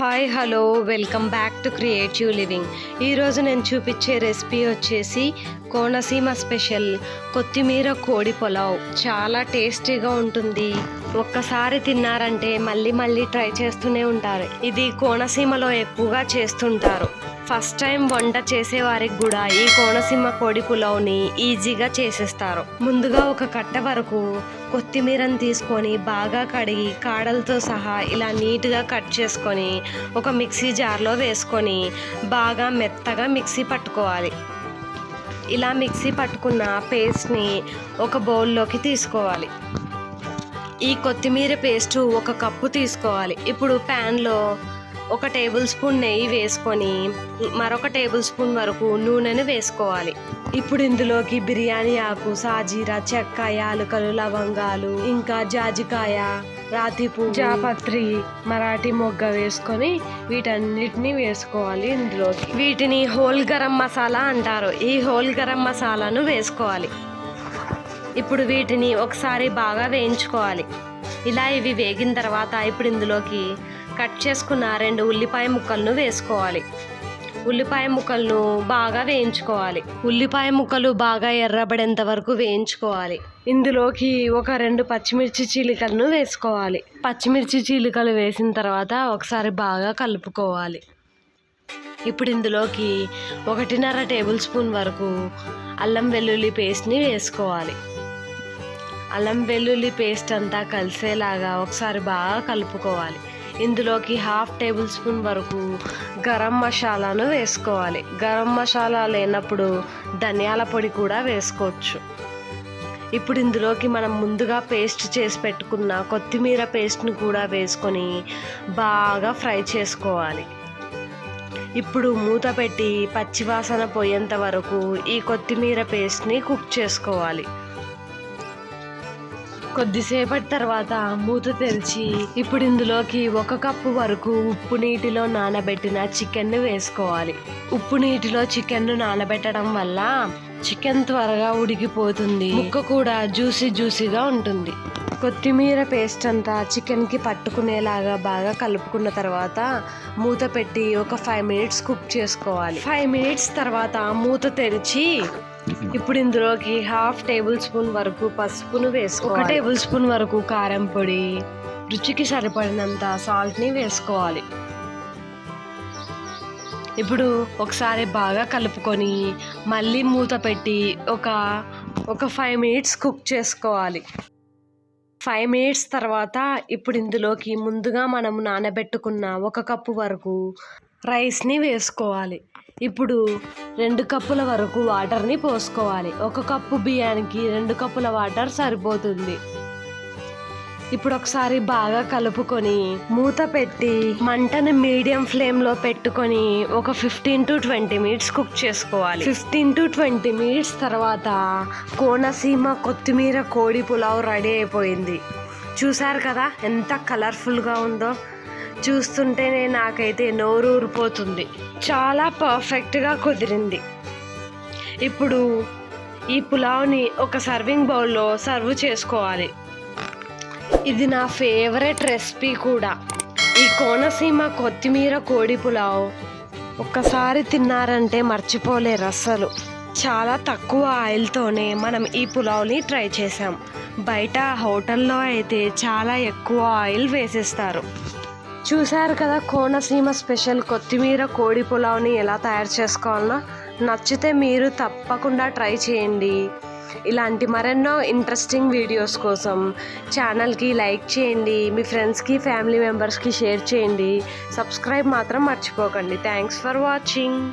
Hi hello welcome back to creative living. ఈరోజు నేను చూపించే రెసిపీ వచ్చేసి కోనసీమ స్పెషల్ కొత్తిమీర కోడి పులావ్. చాలా టేస్టీగా ఉంటుంది. ఒక్కసారి తిన్నారంటే మళ్ళీ మళ్ళీ ట్రై చేస్తూనే ఉంటారు. ఇది కోనసీమలో ఎక్కువగా చేస్తుంటారు. ఫస్ట్ టైం వంట చేసేవారికి కూడా ఈ కోనసీమ కోడి పులావ్ని ఈజీగా చేసేస్తారు. ముందుగా ఒక కట్ట వరకు కొత్తిమీరను తీసుకొని బాగా కడిగి కాడలతో సహా ఇలా నీట్గా కట్ చేసుకొని ఒక మిక్సీ జార్లో వేసుకొని బాగా మెత్తగా మిక్సీ పట్టుకోవాలి. ఇలా మిక్సీ పట్టుకున్న పేస్ట్ని ఒక బౌల్లోకి తీసుకోవాలి. ఈ కొత్తిమీర పేస్టు ఒక కప్పు తీసుకోవాలి. ఇప్పుడు ప్యాన్లో ఒక టేబుల్ స్పూన్ నెయ్యి వేసుకొని మరొక టేబుల్ స్పూన్ వరకు నూనెను వేసుకోవాలి. ఇప్పుడు ఇందులోకి బిర్యానీ ఆకు సాజీరా చెక్క యాలకులు లవంగాలు ఇంకా జాజికాయ రాతి పువ్వు జాపత్రి మరాఠీ మొగ్గ వేసుకొని వీటన్నిటిని వేసుకోవాలి ఇందులోకి. వీటిని హోల్ గరం మసాలా అంటారు. ఈ హోల్ గరం మసాలాను వేసుకోవాలి. ఇప్పుడు వీటిని ఒకసారి బాగా వేయించుకోవాలి. ఇలా ఇవి వేగిన తర్వాత ఇప్పుడు ఇందులోకి కట్ చేసుకున్న రెండు ఉల్లిపాయ ముక్కలను వేసుకోవాలి. ఉల్లిపాయ ముక్కలను బాగా వేయించుకోవాలి. ఉల్లిపాయ ముక్కలు బాగా ఎర్రబడేంత వరకు వేయించుకోవాలి. ఇందులోకి ఒక రెండు పచ్చిమిర్చి చీలికలను వేసుకోవాలి. పచ్చిమిర్చి చీలికలు వేసిన తర్వాత ఒకసారి బాగా కలుపుకోవాలి. ఇప్పుడు ఇందులోకి ఒకటిన్నర టేబుల్ స్పూన్ వరకు అల్లం వెల్లుల్లి పేస్ట్ని వేసుకోవాలి. అల్లం వెల్లుల్లి పేస్ట్ అంతా కలిసేలాగా ఒకసారి బాగా కలుపుకోవాలి. ఇందులోకి హాఫ్ టేబుల్ స్పూన్ వరకు గరం మసాలాను వేసుకోవాలి. గరం మసాలా లేనప్పుడు ధనియాల పొడి కూడా వేసుకోవచ్చు. ఇప్పుడు ఇందులోకి మనం ముందుగా పేస్ట్ చేసి పెట్టుకున్న కొత్తిమీర పేస్ట్ని కూడా వేసుకొని బాగా ఫ్రై చేసుకోవాలి. ఇప్పుడు మూత పెట్టి పచ్చివాసన పోయేంత వరకు ఈ కొత్తిమీర పేస్ట్ని కుక్ చేసుకోవాలి. కొద్దిసేపటి తర్వాత మూత తెరిచి ఇప్పుడు ఇందులోకి ఒక కప్పు వరకు ఉప్పు నీటిలో నానబెట్టిన చికెన్ వేసుకోవాలి. ఉప్పు నీటిలో చికెన్ నానబెట్టడం వల్ల చికెన్ త్వరగా ఉడికిపోతుంది. ముక్క కూడా జ్యూసీ జ్యూసీగా ఉంటుంది. కొత్తిమీర పేస్ట్ అంతా చికెన్కి పట్టుకునేలాగా బాగా కలుపుకున్న తర్వాత మూత పెట్టి ఒక ఫైవ్ మినిట్స్ కుక్ చేసుకోవాలి. ఫైవ్ మినిట్స్ తర్వాత మూత తెరిచి ఇప్పుడు ఇందులోకి హాఫ్ టేబుల్ స్పూన్ వరకు పసుపును వేసుకోవాలి. ఒక టేబుల్ స్పూన్ వరకు కారం పొడి రుచికి సరిపడినంత సాల్ట్ని వేసుకోవాలి. ఇప్పుడు ఒకసారి బాగా కలుపుకొని మళ్ళీ మూత పెట్టి ఒక ఒక ఫైవ్ మినిట్స్ కుక్ చేసుకోవాలి. ఫైవ్ మినిట్స్ తర్వాత ఇప్పుడు ఇందులోకి ముందుగా మనం నానబెట్టుకున్న ఒక కప్పు వరకు రైస్ని వేసుకోవాలి. ఇప్పుడు రెండు కప్పుల వరకు వాటర్ని పోసుకోవాలి. ఒక కప్పు బియ్యానికి రెండు కప్పుల వాటర్ సరిపోతుంది. ఇప్పుడు ఒకసారి బాగా కలుపుకొని మూత పెట్టి మంటను మీడియం ఫ్లేమ్లో పెట్టుకొని ఒక fifteen to twenty minutes cook చేసుకోవాలి. ఫిఫ్టీన్ టు ట్వంటీ మినిట్స్ తర్వాత కోనసీమ కొత్తిమీర కోడి పులావ్ రెడీ అయిపోయింది. చూసారు కదా ఎంత కలర్ఫుల్గా ఉందో? చూస్తుంటేనే నాకైతే నోరు ఊరిపోతుంది. చాలా పర్ఫెక్ట్గా కుదిరింది. ఇప్పుడు ఈ పులావ్ని ఒక సర్వింగ్ బౌల్లో సర్వ్ చేసుకోవాలి. ఇది నా ఫేవరెట్ రెసిపీ కూడా. ఈ కోనసీమ కొత్తిమీర కోడి పులావ్ ఒక్కసారి తిన్నారంటే మర్చిపోలేరు అస్సలు. చాలా తక్కువ ఆయిల్తోనే మనం ఈ పులావ్ని ట్రై చేసాం బయట హోటల్లో అయితే చాలా ఎక్కువ ఆయిల్ వేసేస్తారు. చూశారు కదా కోనసీమ స్పెషల్ కొత్తిమీర కోడి పులావ్ని ఎలా తయారు చేసుకోవాలనో? నచ్చితే మీరు తప్పకుండా ట్రై చేయండి. ఇలాంటి మరెన్నో ఇంట్రెస్టింగ్ వీడియోస్ కోసం ఛానల్కి లైక్ చేయండి మీ ఫ్రెండ్స్కి ఫ్యామిలీ మెంబర్స్కి షేర్ చేయండి. సబ్స్క్రైబ్ మాత్రం మర్చిపోకండి. Thanks for watching